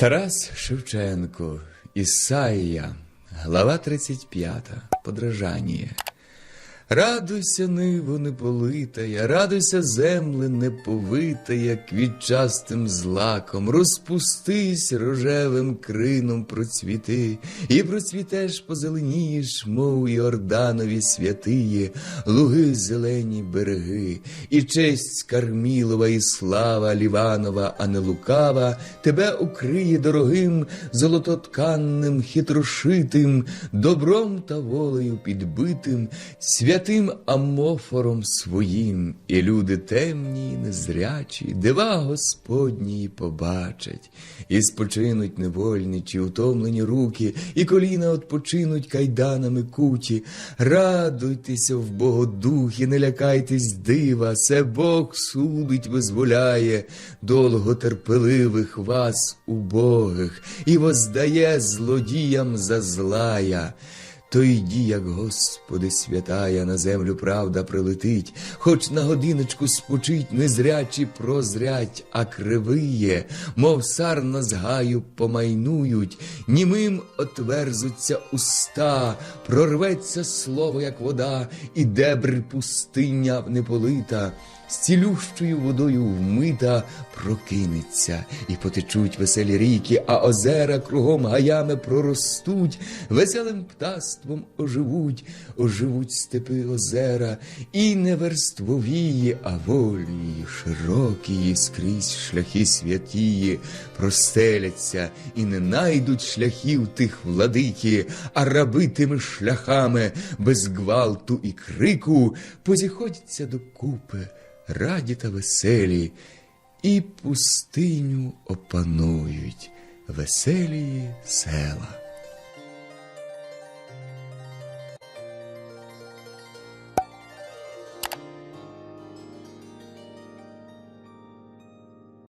Тарас Шевченко, Ісаїя, глава 35, подражання. Радуйся, ниво неполитая, радуйся, земле неповитая, квітчастим злаком, розпустись рожевим крином процвіти, і процвітеш, позеленієш, мов Йорданові святиє, луги зелені береги, і честь Кармілова, і слава Ліванова, а не лукава, тебе укриє дорогим, золототканним, хитрошитим, добром та волею підбитим, святим амофором своїм, і люди темні, й незрячі, дива Господні побачать, і спочинуть невольничі, утомлені руки, і коліна отпочинуть кайданами куті. Радуйтеся в Богодухі, не лякайтесь дива, це Бог судить, визволяє довготерпеливих вас убогих, і воздає злодіям за злая. То йді, як Господи святая, на землю правда прилетить, хоч на годиночку спочить, незрячі прозрять, а кривиє, мов сарна з гаю помайнують, німим отверзуться уста, прорветься слово, як вода, і дебри пустиня неполита, з цілющою водою вмита прокинеться, і потечуть веселі ріки, а озера кругом гаями проростуть, веселим птаством оживуть, оживуть степи озера, і не верствовії, а вольні, широкі, скрізь шляхи святії, простеляться і не найдуть шляхів тих владики, а раби тими шляхами без гвалту і крику позіходяться докупи, раді та веселі, і пустиню опанують веселі села.